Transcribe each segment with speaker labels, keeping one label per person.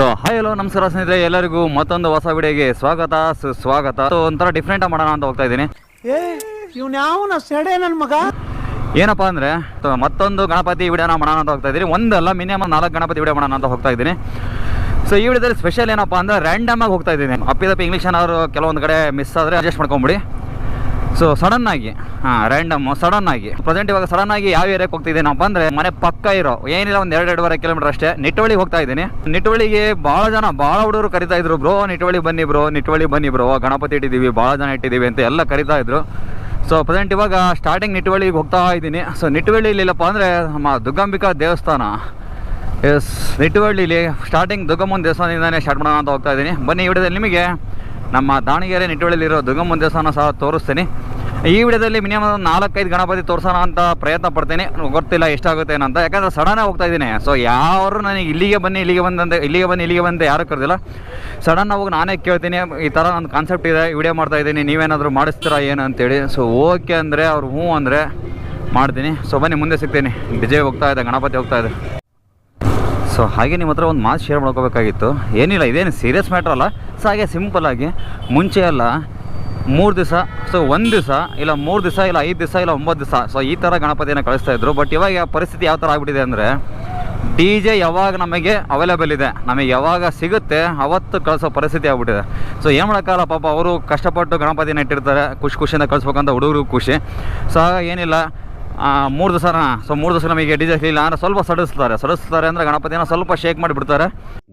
Speaker 1: So hi hello ನಮಸ್ಕಾರ ಸ್ನೇಹಿತರೆ ಎಲ್ಲರಿಗೂ ಮತ್ತೊಂದು ಹೊಸ ವಿಡಿಯೋಗೆ ಸ್ವಾಗತ ಸುಸ್ವಾಗತ. ಸೊ ಒಂಥರ ಡಿಫ್ರೆಂಟ್ ಮಾಡೋಣ ಅಂತ ಹೋಗ್ತಾ ಇದ್ದೀನಿ.
Speaker 2: ನನ್ನ ಮಗ?
Speaker 1: ಏನಪ್ಪಾ ಅಂದ್ರೆ ಮತ್ತೊಂದು ಗಣಪತಿ ವಿಡಿಯೋನ ಮಾಡೋಣ ಅಂತ ಹೋಗ್ತಾ ಇದ್ದೀನಿ. ಒಂದಲ್ಲ ಮಿನಿಮಮ್ ನಾಲ್ಕು ಗಣಪತಿ ವಿಡಿಯೋ ಮಾಡೋಣ ಅಂತ ಹೋಗ್ತಾ ಇದ್ದೀನಿ. ಸೊ ಈ ವಿಡಿಯೋದಲ್ಲಿ ಸ್ಪೆಷಲ್ ಏನಪ್ಪಾ ಅಂದ್ರೆ ರ್ಯಾಂಡಮ್ ಆಗಿ ಹೋಗ್ತಾ ಇದ್ದೀನಿ. ಅಪ್ಪಿದಪ್ಪ ಇಂಗ್ಲೀಷ್ ಏನಾದ್ರು ಕೆಲವೊಂದು ಕಡೆ ಮಿಸ್ ಆದರೆ ಅಡ್ಜಸ್ಟ್ ಮಾಡ್ಕೊಂಬಿಡಿ. ಸೊ ಸಡನ್ ಆಗಿ, ಹಾಂ ರ್ಯಾಂಡಮ್ ಸಡನ್ ಆಗಿ. ಪ್ರೆಸೆಂಟ್ ಇವಾಗ ಸಡನ್ ಆಗಿ ಯಾವ ಏರಿಯಾಕ್ಕೆ ಹೋಗ್ತಿದ್ದೀನಿ ನಾವು ಬಂದರೆ ಮನೆ ಪಕ್ಕ ಇರೋ, ಏನಿಲ್ಲ ಒಂದು ಎರಡು ಎರಡೂವರೆ ಕಿಲೋಮೀಟರ್ ಅಷ್ಟೇ ನಿಟ್ಟವಳಿಗೆ ಹೋಗ್ತಾ ಇದ್ದೀನಿ. ನಿಟ್ಟವಳಿಗೆ ಭಾಳ ಜನ ಭಾಳ ಹುಡುಗರು ಕರಿತಾ ಇದ್ರು ಬ್ರೋ ನಿಟ್ಟವಳಿ ಬನ್ನಿ ಬ್ರೋ ನಿಟ್ಟವಳಿ ಬನ್ನಿ ಬ್ರೋ ಗಣಪತಿ ಇಟ್ಟಿದ್ದೀವಿ ಭಾಳ ಜನ ಇಟ್ಟಿದ್ದೀವಿ ಅಂತ ಎಲ್ಲ ಕರಿತಾ ಇದ್ರು. ಸೊ ಪ್ರೆಸೆಂಟ್ ಇವಾಗ ಸ್ಟಾರ್ಟಿಂಗ್ ನಿಟ್ಟವಳಿಗೆ ಹೋಗ್ತಾ ಇದ್ದೀನಿ. ಸೊ ನಿಟ್ಟವಳ್ಳಿಲಿ ಇಲ್ಲಪ್ಪ ಅಂದರೆ ನಮ್ಮ ದುರ್ಗಾಂಬಿಕಾ ದೇವಸ್ಥಾನ. ಎಸ್ ನಿಟ್ಟವಳ್ಳಿಲಿ ಸ್ಟಾರ್ಟಿಂಗ್ ದುರ್ಗಮ್ಮನ ದೇವಸ್ಥಾನದಿಂದನೇ ಸ್ಟಾರ್ಟ್ ಮಾಡೋಣ ಅಂತ ಹೋಗ್ತಾ ಇದ್ದೀನಿ. ಬನ್ನಿ ಈ ವಿಡಿಯೋದಲ್ಲಿ ನಿಮಗೆ ನಮ್ಮ ದಾವಣಗೆರೆ ನಿಟ್ಟವಳ್ಳಿಲಿರೋ ದುರ್ಗಮ್ಮನ ದೇವಸ್ಥಾನ ಸಹ ತೋರಿಸ್ತೀನಿ. ಈ ವಿಡಿಯೋದಲ್ಲಿ ಮಿನಿಮಮ್ ನಾಲ್ಕೈದು ಗಣಪತಿ ತೋರಿಸೋಣ ಅಂತ ಪ್ರಯತ್ನ ಪಡ್ತೀನಿ. ಗೊತ್ತಿಲ್ಲ ಎಷ್ಟಾಗುತ್ತೆ ಏನಂತ. ಯಾಕಂದರೆ ಸಡನ್ನಾಗಿ ಹೋಗ್ತಾ ಇದ್ದೀನಿ. ಸೊ ಯಾರು ನನಗೆ ಇಲ್ಲಿಗೆ ಬನ್ನಿ, ಇಲ್ಲಿಗೆ ಬಂದಂತೆ ಇಲ್ಲಿಗೆ ಬನ್ನಿ, ಇಲ್ಲಿಗೆ ಬಂದೆ ಯಾರು ಕರೆದಿಲ್ಲ. ಸಡನ್ ಹೋಗಿ ನಾನೇ ಕೇಳ್ತೀನಿ. ಈ ಥರ ನನ್ನ ಕಾನ್ಸೆಪ್ಟ್ ಇದೆ. ವಿಡಿಯೋ ಮಾಡ್ತಾ ಇದ್ದೀನಿ. ನೀವೇನಾದರೂ ಮಾಡಿಸ್ತೀರಾ ಏನು ಅಂತೇಳಿ. ಸೊ ಓಕೆ ಅಂದರೆ ಅವ್ರು ಹ್ಞೂ ಅಂದರೆ ಮಾಡ್ತೀನಿ. ಸೊ ಬನ್ನಿ, ಮುಂದೆ ಸಿಗ್ತೀನಿ. ಡಿಜೆ ಹೋಗ್ತಾ ಇದೆ, ಗಣಪತಿ ಹೋಗ್ತಾ ಇದೆ. ಸೊ ಹಾಗೆ ನಿಮ್ಮ ಹತ್ರ ಒಂದು ಮಾತು ಶೇರ್ ಮಾಡ್ಕೋಬೇಕಾಗಿತ್ತು. ಏನಿಲ್ಲ, ಇದೇನು ಸೀರಿಯಸ್ ಮ್ಯಾಟ್ರ್ ಅಲ್ಲ. ಸೊ ಹಾಗೆ ಸಿಂಪಲ್ ಆಗಿ, ಮುಂಚೆ ಎಲ್ಲ ಮೂರು ದಿವಸ ಸೊ ಒಂದು ದಿವಸ ಇಲ್ಲ ಮೂರು ದಿವಸ ಇಲ್ಲ ಐದು ದಿವಸ ಇಲ್ಲ ಒಂಬತ್ತು ದಿವಸ. ಸೊ ಈ ಥರ ಗಣಪತಿಯನ್ನು ಕಳಿಸ್ತಾ ಇದ್ರು. ಬಟ್ ಇವಾಗ ಪರಿಸ್ಥಿತಿ ಯಾವ ಥರ ಆಗಿಬಿಟ್ಟಿದೆ ಅಂದರೆ ಡಿ ಜೆ ಯಾವಾಗ ನಮಗೆ ಅವೈಲೇಬಲ್ ಇದೆ ನಮಗೆ ಯಾವಾಗ ಸಿಗುತ್ತೆ ಅವತ್ತು ಕಳಿಸೋ ಪರಿಸ್ಥಿತಿ ಆಗ್ಬಿಟ್ಟಿದೆ. ಸೊ ಏನು ಮಾಡೋಕ್ಕಲ್ಲ ಪಾಪ ಅವರು ಕಷ್ಟಪಟ್ಟು ಗಣಪತಿನ ಇಟ್ಟಿರ್ತಾರೆ ಖುಷಿ ಖುಷಿಯಿಂದ ಕಳಿಸ್ಬೇಕಂತ ಹುಡುಗರು ಖುಷಿ. ಸೊ ಆಗ ಏನಿಲ್ಲ ಮೂರು ದಿವಸನ ಸೊ ಮೂರು ದಿವಸ ನಮಗೆ ಡಿ ಜೆ ಸಿಗಲಿಲ್ಲ ಅಂದರೆ ಸ್ವಲ್ಪ ಸಡಿಸ್ತಾರೆ. ಸಡಿಸ್ತಾರೆ ಅಂದರೆ ಗಣಪತಿನ ಸ್ವಲ್ಪ ಶೇಕ್ ಮಾಡಿಬಿಡ್ತಾರೆ.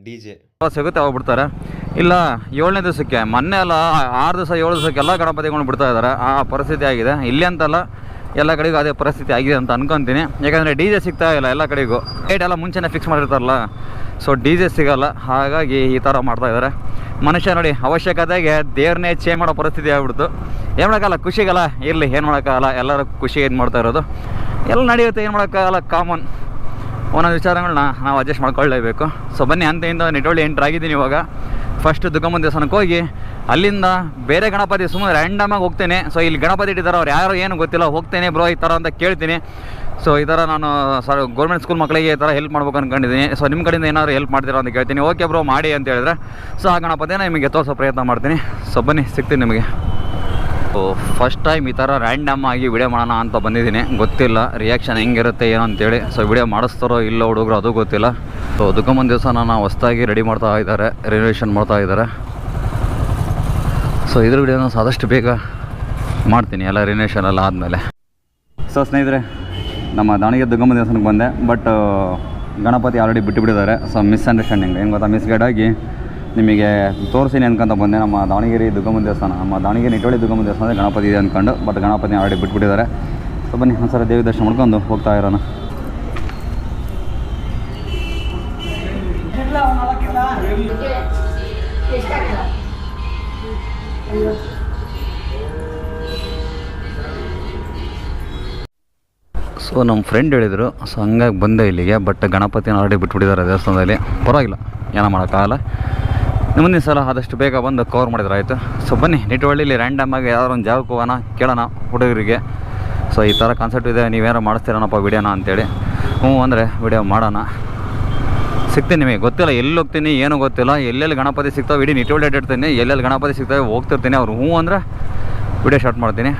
Speaker 3: ಡಿ ಜೆ
Speaker 1: ಸಿಗುತ್ತೆ ಹೋಗ್ಬಿಡ್ತಾರೆ. ಬಿಡ್ತಾರೆ ಇಲ್ಲ, ಏಳನೇ ದಿವಸಕ್ಕೆ. ಮೊನ್ನೆ ಅಲ್ಲ, ಆರು ದಿವಸ, ಏಳು ದಿವಸಕ್ಕೆ ಎಲ್ಲ ಗಣಪತಿಗಳನ್ನ ಬಿಡ್ತಾ ಇದ್ದಾರೆ. ಆ ಪರಿಸ್ಥಿತಿ ಆಗಿದೆ. ಇಲ್ಲಿ ಅಂತಲ್ಲ, ಎಲ್ಲ ಕಡೆಗೂ ಅದೇ ಪರಿಸ್ಥಿತಿ ಆಗಿದೆ ಅಂತ ಅನ್ಕೊಂತೀನಿ. ಯಾಕಂದರೆ ಡಿ ಜೆ ಸಿಗ್ತಾ ಇಲ್ಲ ಎಲ್ಲ ಕಡೆಗೂ. ಡೇಟ್ ಎಲ್ಲ ಮುಂಚೆನೇ ಫಿಕ್ಸ್ ಮಾಡಿರ್ತಾರಲ್ಲ. ಸೊ ಡಿ ಜೆ ಸಿಗಲ್ಲ. ಹಾಗಾಗಿ ಈ ಥರ ಮಾಡ್ತಾ ಇದ್ದಾರೆ. ಮನುಷ್ಯ ನೋಡಿ, ಅವಶ್ಯಕತೆಗೆ ದೇವ್ರನ್ನೇ ಚೇಂಜ್ ಮಾಡೋ ಪರಿಸ್ಥಿತಿ ಆಗ್ಬಿಡ್ತು. ಏನು ಮಾಡೋಕ್ಕಲ್ಲ ಖುಷಿಗಲ್ಲ. ಇರಲಿ, ಏನು ಮಾಡೋಕ್ಕಾಗಲ್ಲ? ಎಲ್ಲರೂ ಖುಷಿ ಏನು ಮಾಡ್ತಾ ಇರೋದು? ಎಲ್ಲ ನಡೆಯುತ್ತೆ, ಏನು ಮಾಡೋಕ್ಕಾಗಲ್ಲ? ಕಾಮನ್ ಒಂದೊಂದು ವಿಚಾರಗಳನ್ನ ನಾವು ಅಡ್ಜಸ್ಟ್ ಮಾಡ್ಕೊಳ್ಳೇಬೇಕು. ಸೊ ಬನ್ನಿ ಅಂತೆಯಿಂದ ಇಂದ ಎಂಟ್ರ್ ಆಗಿದ್ದೀನಿ ಇವಾಗ. ಫಸ್ಟ್ ದುರ್ಗಮ್ಮನ ದೇವಸ್ಥಾನಕ್ಕೆ ಹೋಗಿ, ಅಲ್ಲಿಂದ ಬೇರೆ ಗಣಪತಿ ಸುಮ್ಮನೆ ರ್ಯಾಂಡಮಾಗಿ ಹೋಗ್ತೇನೆ. ಸೊ ಇಲ್ಲಿ ಗಣಪತಿ ಇಟ್ಟಿದ್ದಾರೆ ಅವ್ರು ಯಾರು ಏನು ಗೊತ್ತಿಲ್ಲ, ಹೋಗ್ತೇನೆ ಬ್ರೋ ಈ ಥರ ಅಂತ ಕೇಳ್ತೀನಿ. ಸೊ ಈ ಥರ ನಾನು ಸರ್ ಗೌರ್ಮೆಂಟ್ ಸ್ಕೂಲ್ ಮಕ್ಕಳಿಗೆ ಈ ಥರ ಹೆಲ್ಪ್ ಮಾಡ್ಬೇಕು ಅಂದ್ಕೊಂಡಿದ್ದೀನಿ ಸೊ ನಿಮ್ಮ ಕಡೆಯಿಂದ ಏನಾದರೂ ಹೆಲ್ಪ್ ಮಾಡ್ತೀರಾ ಅಂತ ಕೇಳ್ತೀನಿ. ಓಕೆ ಬ್ರೋ ಮಾಡಿ ಅಂತ ಹೇಳಿದ್ರೆ. ಸೊ ಆ ಗಣಪತಿನ ನಿಮಗೆ ತೋರಿಸೋ ಪ್ರಯತ್ನ ಮಾಡ್ತೀನಿ. ಸೊ ಬನ್ನಿ, ಸಿಗ್ತೀನಿ ನಿಮಗೆ. ಸೊ ಫಸ್ಟ್ ಟೈಮ್ ಈ ಥರ ರ್ಯಾಂಡಮ್ ಆಗಿ ವಿಡಿಯೋ ಮಾಡೋಣ ಅಂತ ಬಂದಿದ್ದೀನಿ. ಗೊತ್ತಿಲ್ಲ ರಿಯಾಕ್ಷನ್ ಹೆಂಗಿರುತ್ತೆ ಏನೋ ಅಂತೇಳಿ ಸೊ ವಿಡಿಯೋ ಮಾಡಿಸ್ತಾರೋ ಇಲ್ಲೋ ಹುಡುಗರು ಅದು ಗೊತ್ತಿಲ್ಲ. ಸೊ ದೇವಸನನ ನಾವು ಹೊಸ್ದಾಗಿ ರೆಡಿ ಮಾಡ್ತಾ ಇದ್ದಾರೆ ರಿನೋವೇಷನ್ ಮಾಡ್ತಾ ಇದ್ದಾರೆ. ಸೊ, ಇದ್ರ ವಿಡಿಯೋನ ಸಾದಷ್ಟು ಬೇಗ ಮಾಡ್ತೀನಿ, ಎಲ್ಲ ರಿನೋವೇಷನ್ ಎಲ್ಲ ಆದಮೇಲೆ. ಸೊ, ಸ್ನೇಹಿತರೆ, ನಮ್ಮ ದಾವಣಗೆರೆ ದುರ್ಗಮ್ಮ ದೇವಸ್ಥಾನಕ್ಕೆ ಬಂದೆ ಬಟ್ ಗಣಪತಿ ಆಲ್ರೆಡಿ ಬಿಟ್ಟು ಬಿಟ್ಟಿದ್ದಾರೆ. ಸೊ ಮಿಸ್ಅಂಡರ್ಸ್ಟ್ಯಾಂಡಿಂಗ್ ಏನು ಗೊತ್ತಾ? ಮಿಸ್ಗೈಡ್ ಆಗಿ ನಿಮಗೆ ತೋರಿಸಿನಿ ಅನ್ಕೊಂತ ಬಂದೆ. ನಮ್ಮ ದಾವಣಗೆರೆ ದುರ್ಗಮ್ಮ ದೇವಸ್ಥಾನ, ನಮ್ಮ ದಾವಣಗೆರೆ ನಿಟೋಳಿ ದುರ್ಗಮ್ಮ ದೇವಸ್ಥಾನ ಗಣಪತಿ ಇದೆ ಅಂದ್ಕೊಂಡು ಬಟ್ ಗಣಪತಿ ಆಲ್ರೆಡಿ ಬಿಟ್ಬಿಟ್ಟಿದ್ದಾರೆ ಸೊ, ಬನ್ನಿ, ಒಂದ್ಸಲ ದೇವಿ ದರ್ಶನ ಮಾಡ್ಕೊಂಡು ಹೋಗ್ತಾ ಇರೋಣ. ಸೊ ನಮ್ಮ ಫ್ರೆಂಡ್ ಹೇಳಿದರು ಸೊ ಹಂಗಾಗಿ ಬಂದೆ ಇಲ್ಲಿಗೆ ಬಟ್ ಗಣಪತಿನ ಆಲ್ರೆಡಿ ಬಿಟ್ಬಿಟ್ಟಿದ್ದಾರೆ ದೇವಸ್ಥಾನದಲ್ಲಿ. ಪರವಾಗಿಲ್ಲ, ಏನೋ ಮಾಡೋಕ್ಕಾಗಲ್ಲ. ಮುಂದಿನ ಸಲ ಆದಷ್ಟು ಬೇಗ ಬಂದು ಕವರ್ ಮಾಡಿದ್ರೆ ಆಯಿತು. ಸೊ ಬನ್ನಿ ನಿಟ್ಟುವಳ್ಳಿಲಿ ರ್ಯಾಂಡಮ್ ಆಗಿ ಯಾವ್ದಾರು ಒಂದು ಜಾಗಕ್ಕೆ ಹೋಗೋಣ, ಕೇಳೋಣ ಹುಡುಗರಿಗೆ. ಸೊ ಈ ಥರ ಕಾನ್ಸೆಪ್ಟ್ ಇದೆ ನೀವೇನೋ ಮಾಡಿಸ್ತೀರನಪ್ಪ ವಿಡಿಯೋನ ಅಂತೇಳಿ. ಹ್ಞೂ ಅಂದರೆ, ವಿಡಿಯೋ ಮಾಡೋಣ. ಸಿಗ್ತೀನಿ ನಿಮಗೆ. ಗೊತ್ತಿಲ್ಲ, ಎಲ್ಲಿ ಹೋಗ್ತೀನಿ, ಏನು ಗೊತ್ತಿಲ್ಲ. ಎಲ್ಲೆಲ್ಲಿ ಗಣಪತಿ ಸಿಗ್ತಾವೆ ಇಡೀ ನಿಟ್ಟುವಳ್ಳಿ ಅಡ್ಡಿರ್ತೀನಿ ಎಲ್ಲೆಲ್ಲಿ ಗಣಪತಿ ಸಿಗ್ತಾವೆ ಹೋಗ್ತಿರ್ತೀನಿ. ಅವ್ರು ಹ್ಞೂ ಅಂದರೆ ವಿಡಿಯೋ ಶಾರ್ಟ್ ಮಾಡ್ತೀನಿ.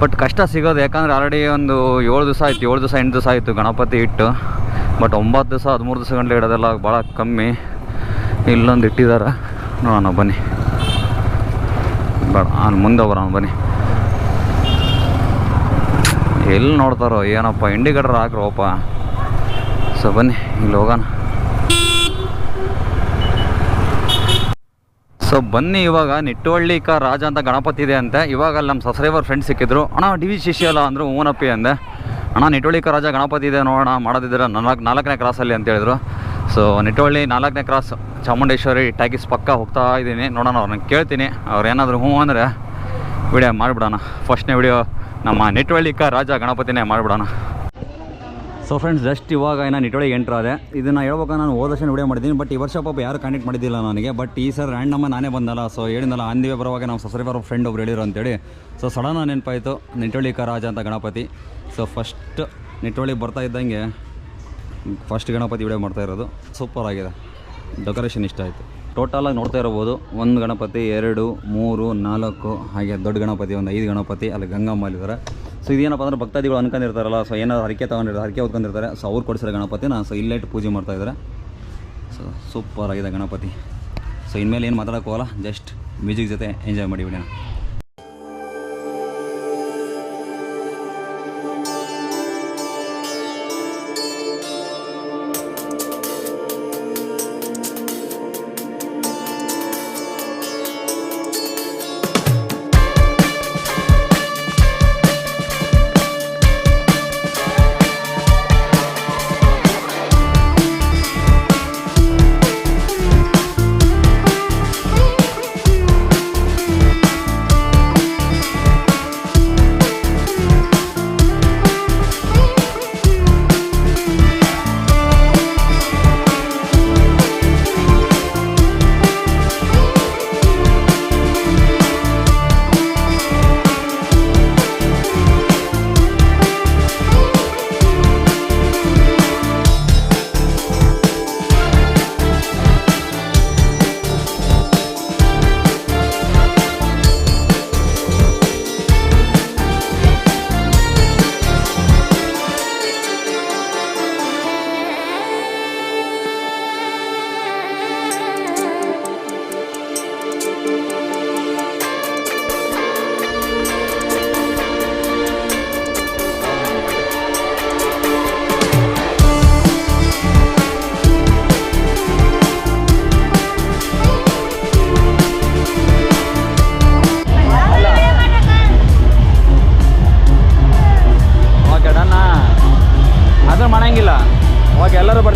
Speaker 1: ಬಟ್ ಕಷ್ಟ ಸಿಗೋದು, ಯಾಕಂದರೆ ಆಲ್ರೆಡಿ ಒಂದು ಏಳು ದಿವಸ ಆಯಿತು, ಏಳು ದಿವಸ, ಎಂಟು ದಿವಸ ಆಯಿತು ಗಣಪತಿ ಇಟ್ಟು. ಬಟ್ ಒಂಬತ್ತು ದಿವಸ, ಹದಿಮೂರು ದಿವಸ ಗಂಟೆ ಇಡೋದೆಲ್ಲ ಭಾಳ ಕಮ್ಮಿ. ಇಲ್ಲೊಂದು ಇಟ್ಟಿದ್ದಾರೆ ನೋಡೋಣ, ಬನ್ನಿ. ಬೇಡ, ನಾನು ಮುಂದೆ ಬರೋಣ ಬನ್ನಿ. ಎಲ್ಲಿ ನೋಡ್ತಾರೋ, ಏನಪ್ಪ ಇಂಡಿಕೇಟರ್ ಹಾಕ್ರೋಪ್ಪ. ಸೊ ಬನ್ನಿ, ಇಲ್ಲಿ ಹೋಗೋಣ. ಸೊ ಬನ್ನಿ ಇವಾಗ ನಿಟ್ಟುವಳ್ಳಿಕ ರಾಜ ಅಂತ ಗಣಪತಿ ಇದೆ ಅಂತೆ. ಇವಾಗ ಅಲ್ಲಿ ನಮ್ಮ ಸಬ್ಸ್ಕ್ರೈಬರ್ ಫ್ರೆಂಡ್ ಸಿಕ್ಕಿದ್ರು. ಅಣ್ಣ, ಡಿ ವಿ ಶಿಷ್ಯ ಅಲ್ಲ ಅಂದರು ಓನಪ್ಪಿ ಅಂದೆ. ಅಣ್ಣ ಕ ರಾಜ ಗಣಪತಿ ಇದೆ ನೋಡೋಣ, ಮಾಡೋದಿದ್ರೆ ನಾಲ್ಕು ನಾಲ್ಕನೇ ಕ್ರಾಸಲ್ಲಿ ಅಂತ ಹೇಳಿದ್ರು. ಸೊ ನಿಟ್ಟುವಳ್ಳಿ ನಾಲ್ಕನೇ ಕ್ರಾಸ್ ಚಾಮುಂಡೇಶ್ವರಿ ಟ್ಯಾಕಿಸ್ ಪಕ್ಕ ಹೋಗ್ತಾ ಇದ್ದೀನಿ. ನೋಡೋಣ, ಅವ್ರನ್ನ ಕೇಳ್ತೀನಿ. ಅವ್ರು ಏನಾದರೂ ಹ್ಞೂ ಅಂದರೆ ವಿಡಿಯೋ ಮಾಡಿಬಿಡೋಣ. ಫಸ್ಟ್ನೇ ವಿಡಿಯೋ ನಮ್ಮ ನಿಟ್ಟುವಳ್ಳಿಕ ರಾಜ ಗಣಪತಿನೇ ಮಾಡಿಬಿಡೋಣ. ಸೊ ಫ್ರೆಂಡ್ಸ್ ಜಸ್ಟ್ ಇವಾಗ ಏನೋ ನಿಟೊಳಗೆ ಎಂಟ್ರ್ ಆದೆ. ಇದನ್ನು ಹೇಳ್ಬೇಕು ನಾನು ಹೋದ ವಿಡಿಯೋ ಮಾಡಿದ್ದೀನಿ. ಬಟ್ ಈ ವರ್ಷ ಪಾಪ ಯಾರು ಕಾಂಟ್ಯಾಕ್ಟ್ ಮಾಡಿದ್ದಿಲ್ಲ ನನಗೆ. ಬಟ್ ಈ ಸರ್ ನಮ್ಮ ನಾನೇ ಬಂದಲ್ಲ. ಸೊ ಹೇಳಿದ್ನಲ್ಲ, ಅಂದಿವೆ ಬರುವಾಗ ನಾವು ಸಸರಿವರ ಫ್ರೆಂಡ್ ಒಬ್ರು ಹೇಳಿರು ಅಂತೇಳಿ. ಸೊ ಸಡನ್ ನೆನಪಾಯಿತು. ನಿಟೊಳಿಕ ರಾಜ ಅಂತ ಗಣಪತಿ. ಸೊ ಫಸ್ಟ್ ನಿಟೊಳಿ ಬರ್ತಾ ಇದ್ದಂಗೆ ಫಸ್ಟ್ ಗಣಪತಿ ವಿಡಿಯೋ ಮಾಡ್ತಾ ಇರೋದು. ಸೂಪರ್ ಆಗಿದೆ. ಡೆಕೋರೇಷನ್ ಇಷ್ಟ ಆಯಿತು. ಟೋಟಲಾಗಿ ನೋಡ್ತಾ ಇರ್ಬೋದು ಒಂದು ಗಣಪತಿ, ಎರಡು, ಮೂರು, ನಾಲ್ಕು, ಹಾಗೆ ದೊಡ್ಡ ಗಣಪತಿ, ಒಂದು ಐದು ಗಣಪತಿ. ಅಲ್ಲಿ ಗಂಗಮ್ಮ ಇದ್ದಾರೆ. ಸೊ ಇದೇನಪ್ಪ ಅಂದ್ರೆ ಭಕ್ತಾದಿಗಳು ಅನ್ಕೊಂಡಿರ್ತಾರಲ್ಲ ಸೊ ಏನಾದ್ರು ಹರಕೆ ತೊಗೊಂಡಿರ್ತಾರೆ, ಹರಕೆ ಹೊತ್ಕೊಂಡಿರ್ತಾರೆ. ಸೊ ಅವ್ರು ಕೊಡಿಸಿರೋ ಗಣಪತಿನ ಸೊ ಇಲ್ಲೇ ಇಟ್ಟು ಪೂಜೆ ಮಾಡ್ತಾ ಇದ್ದಾರೆ. ಸೊ ಸೂಪರ್ ಆಗಿದೆ ಗಣಪತಿ. ಸೊ ಇನ್ಮೇಲೆ ಏನು ಮಾತಾಡೋಕೆ ಹೋಗಲ್ಲ ಜಸ್ಟ್ ಮ್ಯೂಸಿಕ್ ಜೊತೆ ಎಂಜಾಯ್ ಮಾಡಿ ವಿಡಿಯೋನ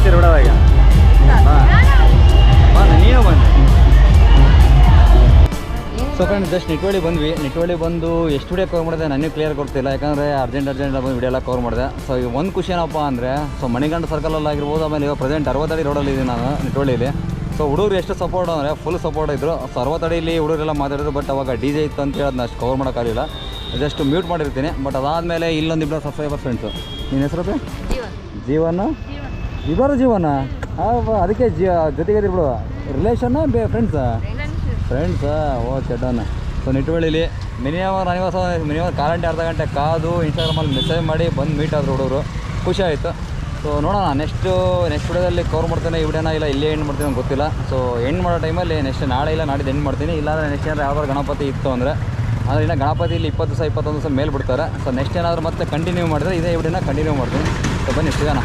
Speaker 1: ಬರ್ತೀರಿ ಬಿಡವಾಗ ನೀನು ಸೊ ಫ್ರೆಂಡ್ ಜಸ್ಟ್ ನಿಟ್ವಳ್ಳಿ ಬಂದ್ವಿ. ನಿಟ್ವಳ್ಳಿ ಬಂದು ಎಷ್ಟು ವಿಡಿಯೋ ಕವರ್ ಮಾಡಿದೆ ನನಗೆ ಕ್ಲಿಯರ್ ಕೊಡ್ತಿಲ್ಲ ಯಾಕಂದರೆ ಅರ್ಜೆಂಟ್ ಅರ್ಜೆಂಟ್ ಬಂದು ವಿಡಿಯೋ ಎಲ್ಲ ಕವರ್ ಮಾಡಿದೆ. ಸೊ ಈಗ ಒಂದು ಖುಷಿ ಏನಪ್ಪ ಅಂದರೆ ಸೊ ಮಣಿಗಂಡ ಸರ್ಕಲಲ್ಲಿ ಆಗಿರ್ಬೋದು ಆಮೇಲೆ ಇವಾಗ ಪ್ರೆಸೆಂಟ್ ಅರವತ್ತಡಿ ರೋಡಲ್ಲಿ ಇದ್ದೀನಿ ನಾನು ನಿಟ್ವಳ್ಳಿಲಿ ಸೊ ಹುಡುಗರು ಎಷ್ಟು ಸಪೋರ್ಟ್ ಅಂದರೆ ಫುಲ್ ಸಪೋರ್ಟ್ ಇದ್ದರು ಸೊ ಅರವತ್ತಡಿಲಿ ಹುಡುಗರೆಲ್ಲ ಮಾತಾಡಿದ್ರು ಬಟ್ ಅವಾಗ ಡಿ ಜೆ ಇತ್ತು ಅಂತ ಹೇಳಿ ಅದನ್ನ ಅಷ್ಟು ಕವರ್ ಮಾಡೋಕ್ಕಾಗಲಿಲ್ಲ ಜಸ್ಟ್ ಮ್ಯೂಟ್ ಮಾಡಿರ್ತೀನಿ. ಬಟ್ ಅದಾದಮೇಲೆ ಇಲ್ಲೊಂದು ಇಬ್ಬರು ಸಬ್ಸ್ಕ್ರೈಬರ್ ಫ್ರೆಂಡ್ಸು ನಿನ್ನ ಹೆಸರು ಜೀವನ. ಇಬ್ಬರು ಜೀವನ. ಅದಕ್ಕೆ ಜೀ ಜೊತೆಗೆ ಬಿಡು. ರಿಲೇಷನ್ನ ಬೇ ಫ್ರೆಂಡ್ಸಾ ಫ್ರೆಂಡ್ಸಾ ಓಕೆ ಡನ್ ಸೊ ನಿಟ್ಟುವಳ್ಳಿಲಿ ಮಿನಿಮಮ್ ಅನಿವಾಸ ಮಿನಿಮಮ್ ಕಾಲಂಟೆ ಅರ್ಧ ಗಂಟೆ ಕಾದು ಇನ್ಸ್ಟಾಗ್ರಾಮಲ್ಲಿ ಮೆಸೇಜ್ ಮಾಡಿ ಬಂದು ಮೀಟ್ ಆದ್ರು ಹುಡುಗರು. ಖುಷಿ ಆಯಿತು. ಸೊ ನೋಡೋಣ ನೆಕ್ಸ್ಟು ನೆಕ್ಸ್ಟ್ ವಿಡಿಯೋದಲ್ಲಿ ಕವರ್ ಮಾಡ್ತೇನೆ. ಈ ವಿಡಿಯೋನ ಇಲ್ಲ ಇಲ್ಲೇ ಎಂಡ್ ಮಾಡ್ತೀನಿ ಗೊತ್ತಿಲ್ಲ. ಸೊ ಎಂಡ್ ಮಾಡೋ ಟೈಮಲ್ಲಿ ನೆಕ್ಸ್ಟ್ ನಾಳೆ ಇಲ್ಲ ನಾಡಿದ್ದು ಎಂಡ್ ಮಾಡ್ತೀನಿ. ಇಲ್ಲಾಂದರೆ ನೆಕ್ಸ್ಟ್ ಏನಾದ್ರು ಯಾವ್ದಾದ್ರು ಗಣಪತಿ ಇತ್ತು ಅಂದರೆ. ಅಂದರೆ ಇನ್ನು ಗಣಪತಿ ಇಲ್ಲಿ ಇಪ್ಪತ್ತು ದಿವಸ ಇಪ್ಪತ್ತೊಂದು ದಿವಸ ಮೇಲೆ ಬಿಡ್ತಾರೆ. ಸೊ ನೆಕ್ಸ್ಟ್ ಏನಾದರೂ ಮತ್ತೆ ಕಂಟಿನ್ಯೂ ಮಾಡಿದ್ರೆ ಇದೇ ವಿಡಿಯೋನ ಕಂಟಿನ್ಯೂ ಮಾಡ್ತೀನಿ. ಸೊ ಬನ್ನಿ ಸಿಗೋಣ.